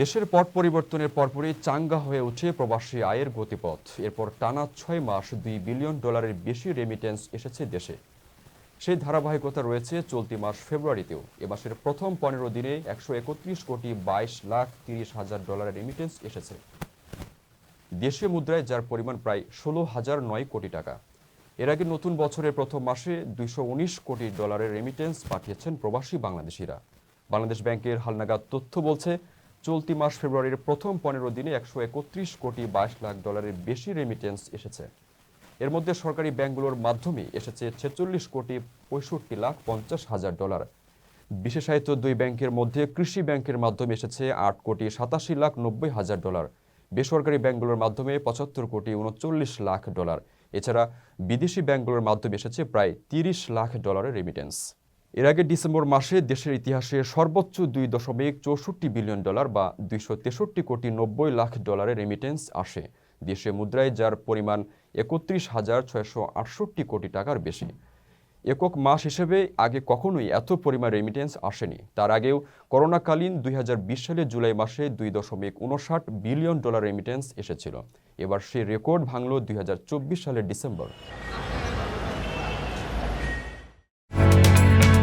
দেশের পট পরিবর্তনের পরপরই চাঙ্গা হয়ে ওঠে প্রবাসী আয়ের গতিপথ। এরপর টানা ছয় মাস দুই বিলিয়ন ডলারের বেশি রেমিটেন্স এসেছে দেশে। সেই ধারাবাহিকতা রয়েছে চলতি মাস ফেব্রুয়ারিতেও। এ মাসের প্রথম পনেরো দিনে একশো একত্রিশ কোটি বাইশ লাখ তিরিশ হাজার ডলারের রেমিটেন্স এসেছে। দেশীয় মুদ্রায় যার পরিমাণ প্রায় ষোলো হাজার নয় কোটি টাকা। এর আগে নতুন বছরের প্রথম মাসে দুইশো উনিশ কোটি ডলারের রেমিটেন্স পাঠিয়েছেন প্রবাসী বাংলাদেশিরা। বাংলাদেশ ব্যাংকের হালনাগাদ তথ্য বলছে চলতি মাস ফেব্রুয়ারির প্রথম পনেরো দিনে একশো একত্রিশ কোটি বাইশ লাখ ডলারের বেশি রেমিটেন্স এসেছে। এর মধ্যে সরকারি ব্যাংকগুলোর মাধ্যমে এসেছে ছেচল্লিশ কোটি পঁয়ষট্টি লাখ পঞ্চাশ হাজার ডলার। বিশেষায়িত দুই ব্যাংকের মধ্যে কৃষি ব্যাংকের মাধ্যমে এসেছে আট কোটি সাতাশি লাখ নব্বই হাজার ডলার। বেসরকারি ব্যাংকগুলোর মাধ্যমে পঁচাত্তর কোটি উনচল্লিশ লাখ ডলার। এছাড়া বিদেশি ব্যাংকগুলোর মাধ্যমে এসেছে প্রায় তিরিশ লাখ ডলারের রেমিটেন্স এর আগে ডিসেম্বর মাসে দেশের ইতিহাসে সর্বোচ্চ দুই দশমিক চৌষট্টি বিলিয়ন ডলার বা দুইশো তেষট্টি কোটি নব্বই লাখ ডলারের রেমিটেন্স আসে। দেশে মুদ্রায় যার পরিমাণ একত্রিশ হাজার ছয়শো আটষট্টি কোটি টাকার বেশি। একক মাস হিসেবে আগে কখনোই এত পরিমাণ রেমিটেন্স আসেনি। তার আগেও করোনাকালীন দুই সালের জুলাই মাসে দুই দশমিক উনষাট বিলিয়ন ডলার রেমিটেন্স এসেছিল। এবার সেই রেকর্ড ভাঙল দুই হাজার চব্বিশ সালের ডিসেম্বর।